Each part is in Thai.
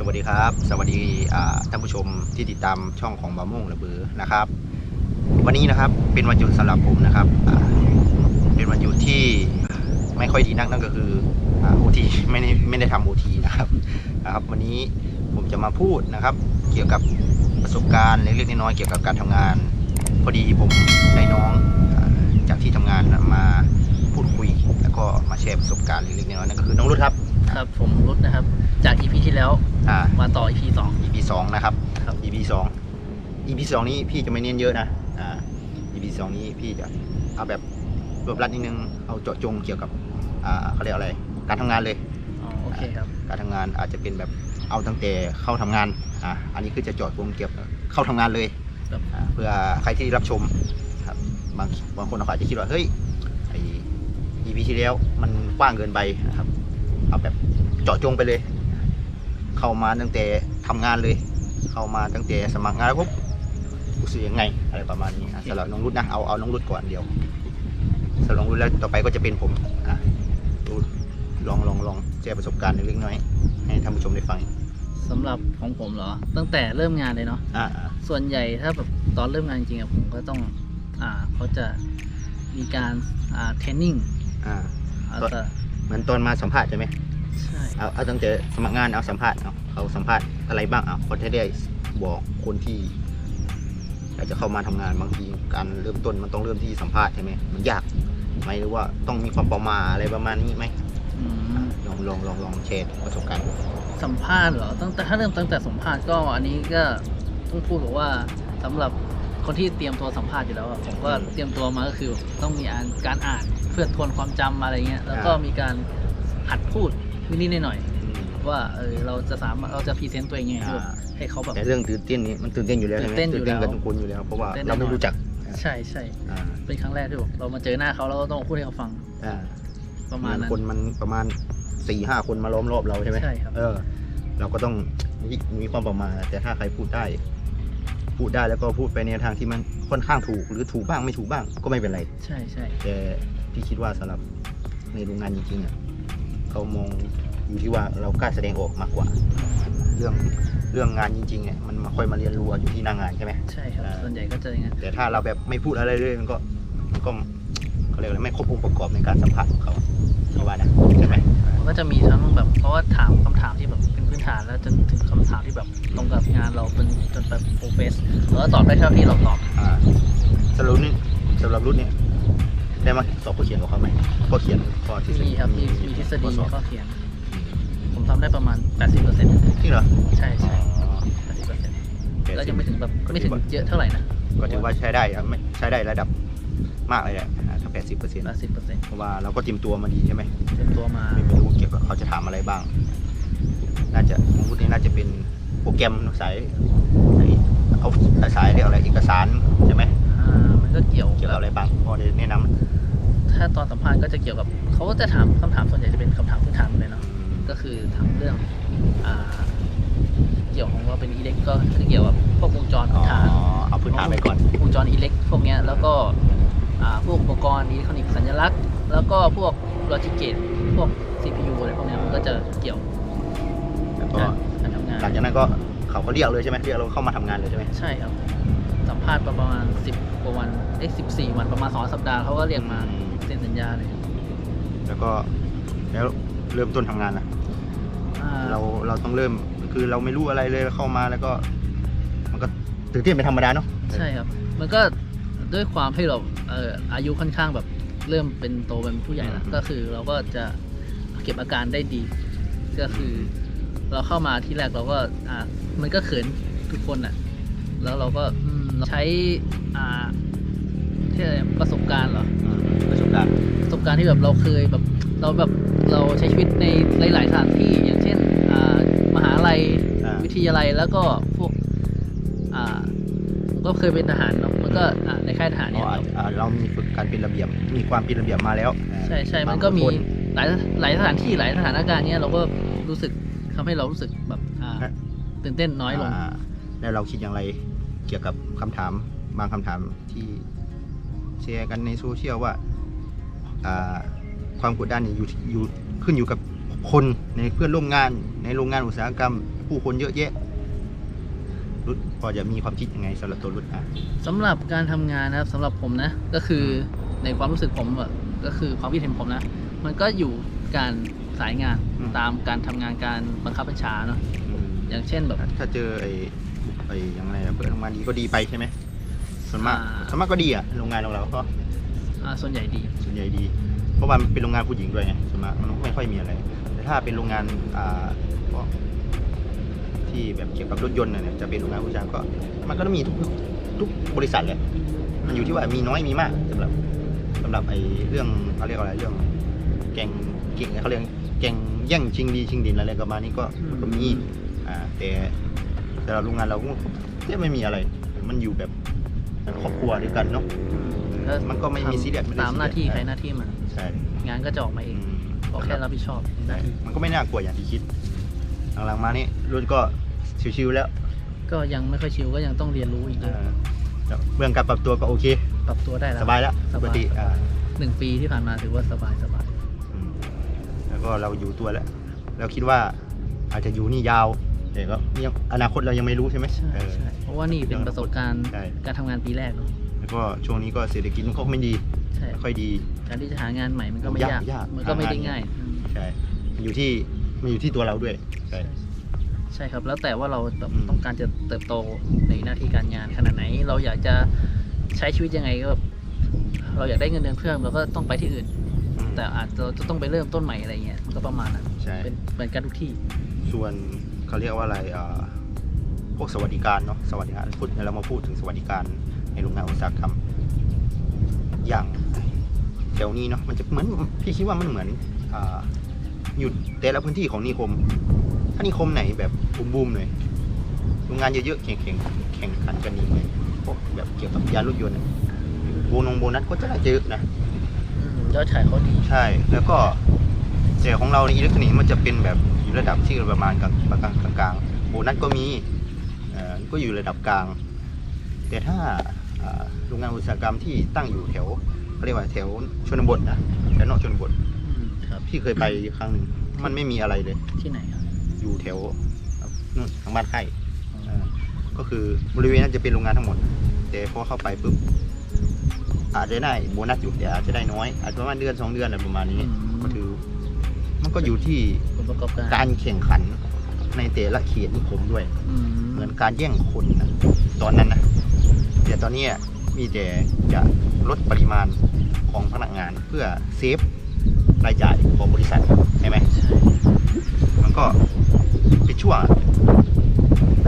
สวัสดีครับ สวัสดีท่านผู้ชมที่ติดตามช่องของบาโม่งระเบือนะครับ วันนี้นะครับเป็นวันหยุดสำหรับผมนะครับเป็นวันหยุดที่ไม่ค่อยดีนักนั่นก็คือโอทีไม่ได้ไม่ได้ทำโอทีนะครับนะครับ วันนี้ผมจะมาพูดนะครับ เกี่ยวกับประสบการณ์เล็กๆน้อยๆเกี่ยวกับการทำงาน พอดีผมได้น้องจากที่ทำงานมาพูดคุย แล้วก็มาแชร์ประสบการณ์เล็กๆน้อยๆนั่นก็คือน้องรุดครับครับผมรุดนะครับจาก EP ที่ แล้ว อ่า มาต่อ EP สอง EP สองนะครับ ครับ EP สอง EP สองนี้พี่จะไม่เน้นเยอะนะ อ่า EP สองนี้พี่จะเอาแบบรวบรัดนิดนึง เอาเจาะจงเกี่ยวกับ อ่าเขาเรียกอะไร การทำงานเลย อ๋อโอเคครับ การทำงานอาจจะเป็นแบบเอาตั้งแต่เข้าทำงาน อ่า อันนี้คือจะเจาะจงเกี่ยวกับเข้าทำงานเลยครับ อ่าเพื่อใครที่รับชมครับ บางบางคนเขาอาจจะคิดว่า เฮ้ย ไอ EP ที่แล้วมันกว้างเกินไปนะครับ เอาแบบเจาะจงไปเลย เข้ามาตั้งแต่ทำงานเลย เข้ามาตั้งแต่สมัครงานแล้วปุ๊บรู้สึกยังไงอะไรประมาณนี้อะสำหรับน้องรุดนะเอาเอาน้องรุดก่อนเดียวสำหรับน้องรุดแล้วต่อไปก็จะเป็นผมอะดูลองลองลองแชร์ประสบการณ์เล็กๆน้อยๆให้ท่านผู้ชมได้ฟังสำหรับของผมเหรอ ตั้งแต่เริ่มงานเลยเนาะอ่าอ่าส่วนใหญ่ถ้าแบบตอนเริ่มงานจริงๆอะผมก็ต้องอ่าเขาจะมีการอ่าเทรนนิ่งอ่าอาจจะเหมือนตอนมาสัมภาษณ์ใช่ไหม ใช่เอาเอาตั้งแต่สมัครงานเอาสัมภาษณ์เอาเขาสัมภาษณ์อะไรบ้างเอาคนที่ได้บอกคนที่อยากจะเข้ามาทำงานบางทีการเริ่มต้นมันต้องเริ่มที่สัมภาษณ์ใช่ไหมมันยากไหมหรือว่าต้องมีความประมาทอะไรประมาณนี้ไหมอืมลองลองลองลองแชร์ประสบการณ์สัมภาษณ์เหรอตั้งแต่ถ้าเริ่มตั้งแต่สัมภาษณ์ก็อันนี้ก็ต้องพูดบอกว่าสำหรับคนที่เตรียมตัวสัมภาษณ์อยู่แล้วอะผมก็เตรียมตัวมาก็คือต้องมีอ่านการอ่านเพื่อทวนความจำอะไรเงี้ยแล้วก็มีการหัดพูด นิดๆหน่อยๆอืมว่าเออเราจะสามารถเราจะพรีเซนต์ตัวเองยังไงให้แบบอ่าให้เขาแบบ แต่เรื่องตื่นเต้นนี้มันตื่นเต้นอยู่แล้วใช่ไหมตื่นเต้นอยู่แล้วกับทุกคนอยู่แล้วเพราะว่าตื่นเต้นเราไม่แน่นอน รู้จักใช่ใช่อ่าเป็นครั้งแรกที่แบบเรามาเจอหน้าเขาแล้วก็ต้องพูดให้เขาฟังอ่าประมาณนั้น คนมันประมาณสี่ห้าคนมาล้อมรอบเราใช่ไหมใช่ครับ เออ เราก็ต้องมีมีความประมาทแต่ถ้าใครพูดได้ พูดได้แล้วก็พูดไปในทางที่มันค่อนข้างถูก หรือถูกบ้างไม่ถูกบ้างก็ไม่เป็นไร ใช่ใช่แต่พี่คิดว่าสำหรับในโรงงานจริงๆอะ เขามองอยู่ที่ว่าเรากล้าแสดงออกมากกว่า เรื่องเรื่องงานจริงๆเนี่ยมันมาค่อยมาเรียนรู้เอาอยู่ที่หน้างานใช่ไหมใช่ครับอ่าส่วนใหญ่ก็จะอย่างนั้นแต่ถ้าเราแบบไม่พูดอะไรเลยมันก็มันก็เขาเรียกอะไรไม่ครบองค์ประกอบในการสัมผัสของเขาที่ว่านะใช่ไหมมันก็จะมีทั้งแบบเขาก็ถามคำถามที่แบบเป็นพื้นฐานแล้วจนถึงคำถามที่แบบตรงกับงานเราเป็นจนแบบโปรเฟสเราก็ตอบได้เท่าที่เราตอบอ่าสำหรับรุ่นนี้สำหรับรุ่นเนี่ย ได้มาสอบข้อเขียนกับเขาไหมข้อเขียนข้อทฤษฎีมีครับมีมีทฤษฎีข้อสอบมีข้อเขียน ผมทำได้ประมาณ 80%จริงเหรอใช่ใช่อ๋อ80%แล้วยังไม่ถึงแบบไม่ถึงเยอะเท่าไหร่นะก็ถือว่าใช้ได้ครับไม่ใช้ได้ระดับมากเลยแหละอ่าถ้าแปดสิบเปอร์เซ็นต์80%เพราะว่าเราก็เตรียมตัวมาดีใช่ไหมเตรียมตัวมาไม่รู้เกี่ยวกับเขาจะถามอะไรบ้าง น่าจะของรุ่นนี้น่าจะเป็นโปรแกรมสายเอาสายเรียกอะไรเอกสารใช่ไหมอ่ามันก็เกี่ยวเกี่ยวกับอะไรบ้างพอได้แนะนำ ถ้าตอนสัมภาษณ์ก็จะเกี่ยวกับเขาก็จะถามคำถามส่วนใหญ่จะเป็นคำถามพื้นฐานหมดเลยเนาะก็คือถามเรื่องอ่าเกี่ยวของว่าเป็นอิเล็กก็คือเกี่ยวกับพวกวงจรอ๋พื้อนฐาน เอาพื้นฐานไปก่อน วงจรอิเล็กพวกเนี้ยแล้วก็อ่าพวกอุปกรณ์อิเล็กทรอนิกส์สัญลักษณ์ แล้วก็พวกลอจิกเกตพวก CPU อะไรพวกเนี้ยมันก็จะเกี่ยวแล้วก็การทำงานหลังจากนั้นก็เขาก็เรียกเลยใช่ไหมเรียกเราเข้ามาทำงานเลยใช่ไหมใช่ครับ สัมภาษณ์ประมาณ 10กว่าวันเอ้สิบสี่วันประมาณสองสัปดาห์เขาก็เรียกมา เซ็นสัญญาเลยแล้วก็แล้วเริ่มต้นทำงานละอ่าเราเราต้องเริ่มคือเราไม่รู้อะไรเลยเข้ามาแล้วก็ มันก็ตื่นเต้นเป็นธรรมดาเนาะใช่ครับ มันก็ด้วยความที่เราเอ่ออายุค่อนข้างแบบเริ่มเป็นโตเป็นผู้ใหญ่แล้วก็คือเราก็จะเก็บอาการได้ดี ก็คือเราเข้ามาที่แรกเราก็อ่ามันก็เขินทุกคนอะ แล้วเราก็อืมเราใช้อ่าที่อะไรประสบการณ์เหรอ ประสบการณ์ประสบการณ์ที่แบบเราเคยแบบเราแบบเราใช้ชีวิตในหลาย ๆ สถานที่อย่างเช่นอ่ามหาลัยอ่าวิทยาลัยแล้วก็พวกอ่าก็เคยเป็นทหารเนาะมันก็อ่าในค่ายทหารอ๋เนี่อยอาจอ่าเรามีฝึกการเป็นระเบียบมีความเป็นระเบียบมาแล้ว ใช่ใช่บางมันก็มีคนหลายหลายสถานที่หลายสถานการณ์เนี้ยเราก็รู้สึกทำให้เรารู้สึกแบบอ่าตื่นเต้นน้อยลงาแล้วเราคิดอย่างไรเกี่ยวกับคำถามบางคำถามที่แชร์กันในโซเชียลว่าอ่า ความกดดันเนี่ยอยู่ที่อยู่ขึ้นอยู่กับคนในเพื่อนร่วมงานในโรงงานอุตสาหกรรม ผู้คนเยอะแยะรุดพอจะมีความคิดยังไงสำหรับตัวรุดอะสำหรับการทำงานนะครับสำหรับผมนะ ก็คือในความรู้สึกผมอะก็คือความคิดเห็นผมนะ มันก็อยู่การสายงานอืมตามการทำงานการบังคับบัญชาเนาะอืมอย่างเช่นแบบ ถ้าเจอไอ้ไอ้อยังไงอะเพื่อนทำงานดีก็ดีไปใช่ไหมส่วนมากอ่าส่วนมากก็ดีอะโรงงานของเราก็ อ่าส่วนใหญ่ดี ส่วนใหญ่ดี เพราะว่ามันเป็นโรงงานผู้หญิงด้วยไงส่วนมากมันไม่ค่อยมีอะไร แต่ถ้าเป็นโรงงานอ่าพวกที่แบบเกี่ยวกับรถยนต์น่ะเนี่ยจะเป็นโรงงานผู้ชายก็มันก็ต้องมีทุกทุกบริษัทแหละมันอยู่ที่ว่ามีน้อยมีมากสำหรับสำหรับไอ้เรื่องเขาเรียกว่าอะไรเรื่อง แกงเก่งเขาเรียกแกงแย่งชิงดีชิงดินอะไรประมาณนี้ก็อืม ก็มีอ่าแต่แต่เราโรงงานเราก็ไม่มีอะไร มันอยู่แบบครอบครัวด้วยกันเนาะ ก็มันก็ไม่มีทำซีเรียสไม่ได้ตามหน้าที่ซีใครเรียสหน้าที่มันใช่งานก็จะออกมาเออืงมก็แค่รับผิดชอบหใช่น้าที่มันก็ไม่น่ากลัวอย่างที่คิด หลังๆมานี่รุ่นก็ชิวๆแล้ว ก็ยังไม่ค่อยชิวก็ยังต้องเรียนรู้อีกเยอ่าอะแล้วเรื่องการปรับตัวก็โอเค ปรับตัวได้แล้วสบายแล้วสปบากยติอ่าหนึ่งปีที่ผ่านมาถือว่าสบายสบายอืมแล้วก็เราอยู่ตัวแล้วเราคิดว่าอาจจะอยู่นี่ยาวแต่ก็ยังอนาคตเรายังไม่รู้ใช่ไหมใช่เออใช่เพราะว่านี่เป็นประสบการณ์ใช่การทำงานปีแรกเนอะแล้ว ก็ช่วงนี้ก็เศรษฐกิจมันก็ไม่ดีใช่ไม่ค่อยดีการที่จะหางานใหม่มันก็ไม่ยากยากยากมันก็ไม่ได้หางานง่ายอืมใช่มันอยู่ที่มันอยู่ที่ตัวเราด้วยใช่ใช่ครับแล้วแต่ว่าเราแบบอืมต้องการจะเติบโตในหน้าที่การงานขนาดไหน เราอยากจะใช้ชีวิตยังไงก็แบบเราอยากได้เงินเดือนเพิ่มเราก็ต้องไปที่อื่นอืมแต่อาจจะจะต้องไปเริ่มต้นใหม่อะไรเงี้ยมันก็ประมาณนั้นใช่เป็นเหมือนกันทุกที่ ส่วนเขาเรียกว่าอะไรอ่าพวกสวัสดิการเนาะสวัสดิการพูดเรามาพูดถึงสวัสดิการ ในโรงงานอุตสาหกรรมอย่างแถวนี้เนาะมันจะเหมือนพี่คิดว่ามันเหมือนอาอยู่แต่ละพื้นที่ของนิคม ถ้านิคมไหนแบบบูมๆหน่อยโรงงานเยอะๆแข่งๆแข่งขันกันนี่เลยพวกแบบเกี่ยวกับยานรถยนต์อะโบนงโบนัสก็จะได้เยอะนะอืมยอดขายเขาดีใช่ แล้วก็แต่ของเราในอิเล็กทรอนิกส์มันจะเป็นแบบอยู่ระดับที่ประมาณกลางกลางกลางกลางๆโบนัสก็มีเอ่อก็อยู่ระดับกลาง แต่ถ้าอ่า โรงงานอุตสาหกรรมที่ตั้งอยู่แถวเขาเรียกว่าแถวชนบทนะแถวนอกชนบทอืมครับพี่เคยไปครั้งหนึ่งมันไม่มีอะไรเลย ที่ไหนครับ อยู่แถวนู่นทางบ้านไข่อ่าก็คือบริเวณนั้นจะเป็นโรงงานทั้งหมด แต่พอเข้าไปปุ๊บอาจจะได้โบนัสอยู่แต่อาจจะได้น้อย อาจจะประมาณเดือนสองเดือนอะไรประมาณนี้ก็ถือ มันก็อยู่ที่ผลประกอบการการแข่งขันในแต่ละเขตนิคมด้วยอืมเหมือนการแย่งคนนะตอนนั้นนะแต่ตอนนี้ มีแต่จะลดปริมาณของพนักงานเพื่อเซฟรายจ่ายของบริษัทใช่ไหมใช่มันก็เป็นช่วง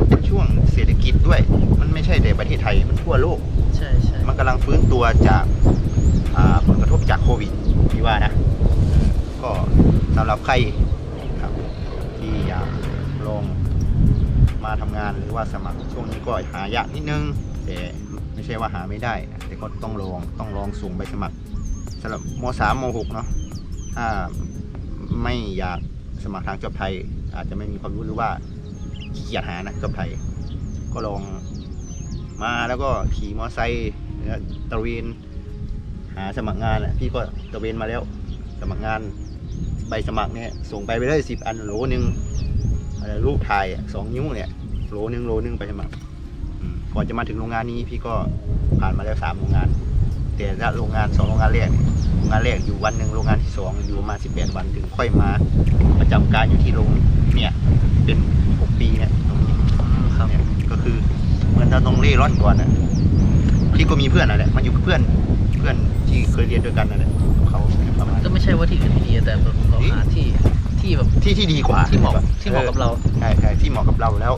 เป็นช่วงเศรษฐกิจด้วย มันไม่ใช่แต่ประเทศไทยมันทั่วโลกใช่ใช่มันกำลังฟื้นตัวจากอ่าผลกระทบจากโควิดพี่ว่านะ ก็สำหรับใครครับที่อยากลองมาทำงานหรือว่าสมัครช่วงนี้ก็หายากนิดนึงแต่ ไม่ใช่ว่าหาไม่ได้นะแต่ก็ต้องลองต้องลองส่งใบสมัครสำหรับมสามมหกเนาะถ้าไม่อยากสมัครทางจอบไทย อาจจะไม่มีความรู้หรือว่าขี้เกียจหานะจอบไทย ก็ลองมาแล้วก็ขี่มอไซค์ตระเวนหาสมัครงานแหละพี่ก็ตระเวนมาแล้ว สมัครงานใบสมัครเนี่ยส่งไปไปเลยสิบอันโหลหนึ่งอะไรรูปถ่ายสองนิ้วเนี่ยโหลหนึ่งโหลหนึ่งไปสมัคร ก่อนจะมาถึงโรงงานนี้พี่ก็ผ่านมาแล้วสามโรงงาน แต่ละโรงงานสองโรงงานแรกเนี่ยโรงงานแรกอยู่วันหนึ่งโรงงานที่สองอยู่ประมาสิบแปดวันถึงค่อยมาประจำการอยู่ที่โรงเนี่ยเป็นหกปีเนี่ยตรงนี้อืมครับเนี่ยก็คือเหมือนเราต้องเล่ร่อนก่อนอะพี่ก็มีเพื่อนอะไรมันอยู่กับเพื่อนเพื่อนที่เคยเรียนด้วยกันนั่นแหละเขาประมาณก็ไม่ใช่ว่าที่อื่นไม่ดีแต่แบบเราหาที่ที่แบบที่ที่ดีกว่าที่เหมาะที่เหมาะกับเราใช่ใช่ที่เหมาะกับเราแล้ว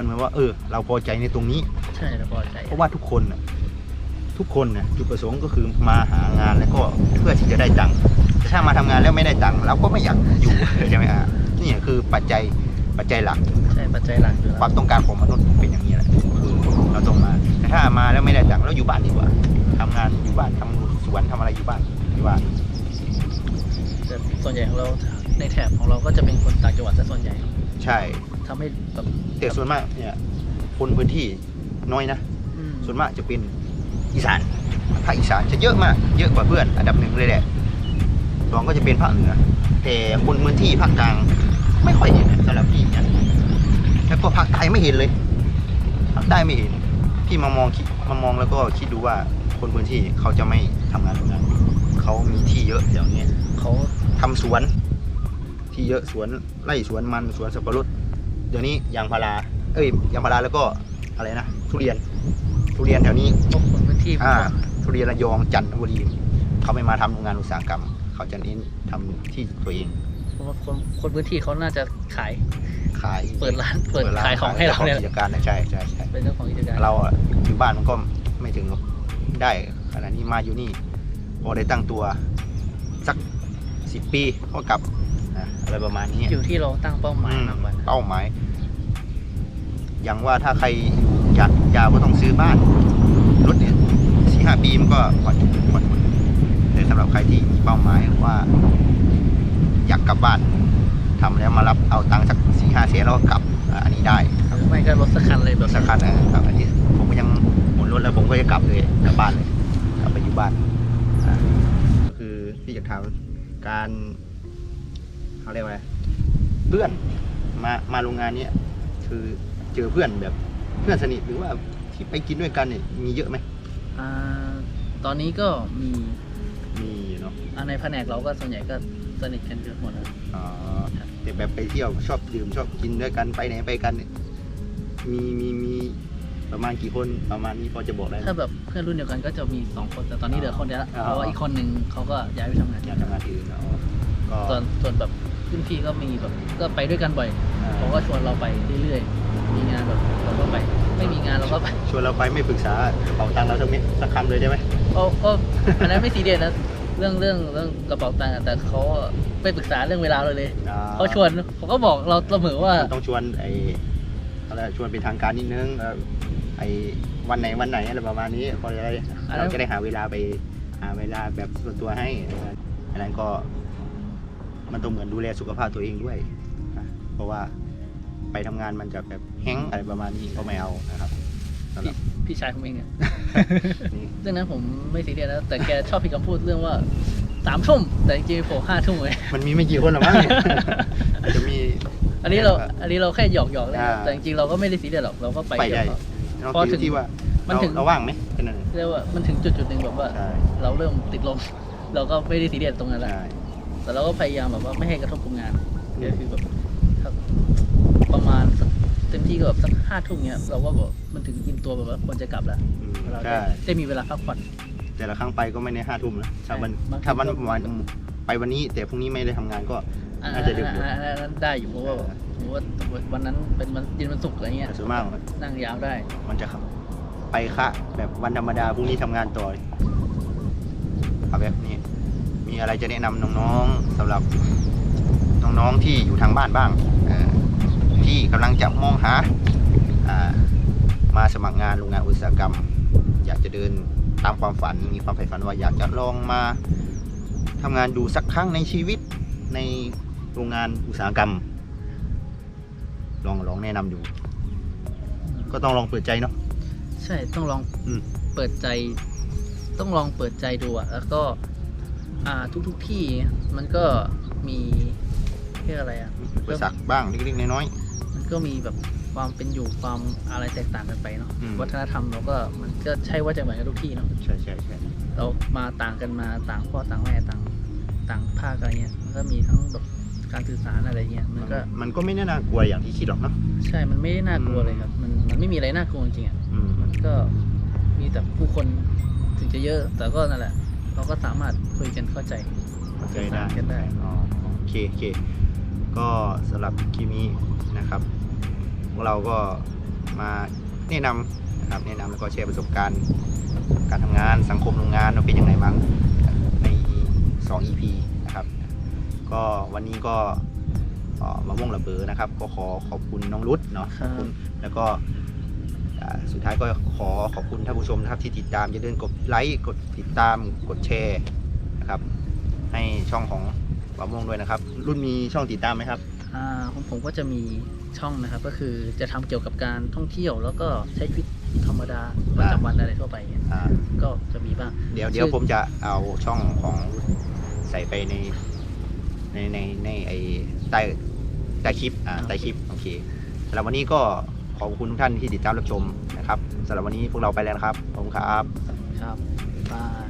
มันเหมือนว่าเออ เราพอใจในตรงนี้ ใช่เราพอใจเพราะว่าทุกคนน่ะทุกคนน่ะจุดประสงค์ก็คือมาหางานแล้วก็เพื่อที่จะได้ตังค์แต่ถ้ามาทำงานแล้วไม่ได้ตังค์เราก็ไม่อยากอยู่ ใช่ไหมอะนี่คือปัจจัยปัจจัยหลัก ใช่ปัจจัยหลักอยู่คแล้ววามต้องการของมนุษย์เป็นอย่างนี้แหละคือเราต้องมาแต่ถ้ามาแล้วไม่ได้ตังค์เราอยู่บ้านดีกว่าทำงานอยู่บ้านทำสวนทำอะไรอยู่บ้านดีกว่าแต่ส่วนใหญ่ของเราในแถบของเราก็จะเป็นคนต่างจังหวัดซะส่วนใหญ่ ใช่ ทำให้แบบแต่ส่วนมากเนี่ยคนพื้นที่น้อยนะ อืมส่วนมากจะเป็นอีสานภาคอีสานจะเยอะมาก เยอะกว่าเพื่อนอันดับหนึ่งเลยแหละสองก็จะเป็นภาคเหนือ แต่คนพื้นที่ภาคกลางไม่ค่อยเห็นนะสำหรับพี่นะแล้วก็ภาคใต้ไม่เห็นเลยภาคใต้ไม่เห็นพี่มามองคิดมามองแล้วก็คิดดูว่าคนพื้นที่เขาจะไม่ทำงานตรงนั้นเขามีที่เยอะเดี๋ยวนี้เขาทำสวน ที่เยอะสวนไร่สวนมันสวนสับปะรด เดี๋ยวนี้ยางพารา เอ้ยยางพาราแล้วก็อะไรนะทุเรียน ทุเรียนแถวนี้พวกคนพื้นที่อ่าทุเรียนระยองจันทบุรีเขาไม่มาทำโรงงานอุตสาหกรรม เขาจะเน้นทำที่ตัวเองผมว่าคนคนพื้นที่เขาน่าจะขายขายเปิดร้านเปิดร้นขายของให้เราจ้เนี่ยกิจการนะใช่ใช่ใช่เป็นเจ้าของกิจการเราอะอยู่บ้านมันก็ไม่ถึงหรอกได้ขนาดนี้มาอยู่นี่พอได้ตั้งตัวสักสิบปีก็กลับ นะอะไรประมาณนี้อยู่ที่เราตั้งเป้าหมายมากกว่าเป้าหมาย อย่างว่าถ้าใครอยากยาวก็ต้องซื้อบ้านรถเนี่ยสี่ห้าปีมันก็ผ่อนผ่อนหมดแต่สำหรับใครที่มีเป้าหมายว่า อยากกลับบ้านทำแล้วมารับเอาตังค์สักสี่ห้าแสนแล้วก็กลับอะอันนี้ได้หรือไม่ก็รถสักคันเลยแบรบถสักคันนะครับอันนี้ผมก็ยังหมุนรถแล้วผมก็จะกลับเลยกลับบ้านเลยกลับไปอยู่บ้านอะก็คือที่จะถามการ เขาเรียกว่าอะไรเพื่อนมามาโรงงานเนี้ยคือเจอเพื่อนแบบเพื่อนสนิทหรือว่าที่ไปกินด้วยกันเนี่ยมีเยอะไหมอ่าตอนนี้ก็มีมีเนาะอ่าในแผนกเราก็ส่วนใหญ่ก็สนิทกันเกือบหมดแล้วอ๋อแต่แบบไปเที่ยวชอบดื่มชอบกินด้วยกันไปไหนไปกันเนี่ยมีมีมีประมาณกี่คนประมาณนี้พอจะบอกได้ไหม ถ้าแบบเพื่อนรุ่นเดียวกันก็จะมีสองคนแต่ตอนนี้เหลือคนเดียวละอ๋อ เพราะว่าอีกคนหนึ่งเขาก็ย้ายไปทำงานอยากทำงานที่อื่นเนาะก็ส่วนส่วนแบบ รุ่นพี่ก็มีแบบก็ไปด้วยกันบ่อยอ่าเขาก็ชวนเราไปเรื่อยๆ มีงานแบบเราก็ไป ไม่มีงานเราก็ไป ชวนเราไปไม่ปรึกษากระเป๋าตังค์เราสักเม็ดสักคำเลยได้ไหมก็ก็อันนั้นไม่ซีเรียสนะเรื่องเรื่องเรื่องกระเป๋าตังค์อะแต่เขาไม่ปรึกษาเรื่องเวลาเราเลยอ่เขาชวนผมก็บอกเราเสมอว่า ต้องชวนไอ้อะไรชวนเป็นทางการนิดนึงแล้วไอ้วันไหนวันไหนอะไรประมาณนี้พอจะได้อันนั้นเราจะได้หาเวลาไปหาเวลาแบบส่วนตัวให้อันนั้นก็ มันต้องเหมือนดูแลสุขภาพตัวเองด้วยนะเพราะว่าไปทำงานมันจะแบบแห้งก์อะไรประมาณนี้ก็ไม่เอานะครับสำหรับพี่ชายผมเองเนี่ย นี่ เรื่องนั้นผมไม่ซีเรียสนะแต่แกชอบพี่คำพูดเรื่องว่าสามทุ่มแต่จริงๆผมห้าทุ่มเลย มันมีไม่กี่คนหรอกมั้ง อาจจะมี อันนี้เราอันนี้เราแค่หยอกหยอกๆเลยอ่า แต่จริงๆเราก็ไม่ได้ซีเรียสหรอกเราก็ไปไปได้เยวน้องพอถึคิงวที่ว่ามันถึงเราเราว่างไหมแค่นั้นเองเรียกว่ามันถึงจุดจุดๆหนึ่งแบบว่า ใช่เราเริ่มติดลม เราก็ไม่ได้ซีเรียสตรงนั้นแหละใช่ แต่เราก็พยายามแบบว่าไม่ให้กระทบกับงานก็คือแบบถ้าประมาณสักเต็มที่ก็แบบสักห้าทุ่มเนี้ยเราก็บอกมันถึงกินตัวแบบว่าควรจะกลับแล้วอืมเราใช่ได้ได้มีเวลาพักผ่อนแต่ละครั้งไปก็ไม่ในห้าทุ่มนะถ้าวันบางทีถ้าวันก็วันไปวันนี้แต่พรุ่งนี้ไม่ได้ทำงานก็อ่าน่าจะดึกอยู่อ่าอ่าอ่าได้อยู่เพราะว่าแบบสมมติว่าวันนั้นเป็นวันเย็นวันศุกร์อะไรเงี้ยแต่ส่วนมากนั่งยาวได้ มันจะขับไปคะแบบวันธรรมดาพรุ่งนี้ทำงานต่อเลยเอาแบบนี้ มีอะไรจะแนะนำน้องๆสำหรับน้องๆที่อยู่ทางบ้านบ้างเอ่อที่กำลังจะมองหาอ่ามาสมัครงานโรงงานอุตสาหกรรม อยากจะเดินตามความฝันมีความใฝ่ฝันว่าอยากจะลองมาทำงานดูสักครั้งในชีวิตในโรงงานอุตสาหกรรม ลองลองแนะนำดู ก็ต้องลองเปิดใจเนาะใช่ต้องลองอืมเปิดใจ ต้องลองเปิดใจดูอะแล้วก็ อ่าทุกๆที่มันก็มีเรียกอะไรอะอุปสรรคบ้างเล็กๆน้อย มันก็มีแบบความเป็นอยู่ความอะไรแตกต่างกันไปเนาะอืม วัฒนธรรมเราก็มันก็ใช่ว่าจะเหมือนกันทุกที่เนาะๆใช่ใช่ใช่เรามาต่างกันมาต่างพ่อต่างแม่ต่างต่างภาคอะไรเงี้ยมันก็มีทั้งแบบการสื่อสารอะไรเงี้ยมันก็มันก็ไม่น่ากลัวอย่างที่คิดหรอกเนาะใช่มันไม่ได้น่ากลัวอืมเลยครับ มันมันไม่มีอะไรน่ากลัวจริงๆอะ อืมมันก็มีแต่ผู้คนถึงจะเยอะ แต่ก็นั่นแหละ เราก็สามารถคุยกันเข้าใจเข้าใจได้กันได้อ๋อโอเคโอเค ก็สำหรับคลิปนี้นะครับพวกเราก็มาแนะนำนะครับแนะนำแล้วก็แชร์ประสบการณ์ การทำงานสังคมโรงงานว่าเป็นยังไงบ้างใน 2 EP นะครับ ก็วันนี้ก็เอ่อมะม่วงระเบอนะครับ ก็ขอขอบคุณน้องรุดเนาะครับขอบคุณแล้วก็อ่า สุดท้ายก็ขอขอบคุณท่านผู้ชมนะครับที่ติดตามอย่าลืมกดไลค์กดติดตามกดแชร์นะครับให้ช่องของมะม่วงด้วยนะครับ รุ่นมีช่องติดตามไหมครับอ่าของผมก็จะมีช่องนะครับ ก็คือจะทำเกี่ยวกับการท่องเที่ยว แล้วก็ใช้ชีวิตธรรมดาประจำวันอะไรทั่วไปเนี่ยอ่าก็จะมีบ้าง เดี๋ยวเดี๋ยวชื่อ ผมจะเอาช่องของรุดใส่ไปในในในในไอใต้ใต้คลิปอ่าครับใต้คลิปโอเคสำหรับวันนี้ก็ ขอบคุณทุกท่านที่ติดตามรับชมนะครับสำหรับวันนี้พวกเราไปแล้วนะครับ ขอบคุณครับ ครับบาย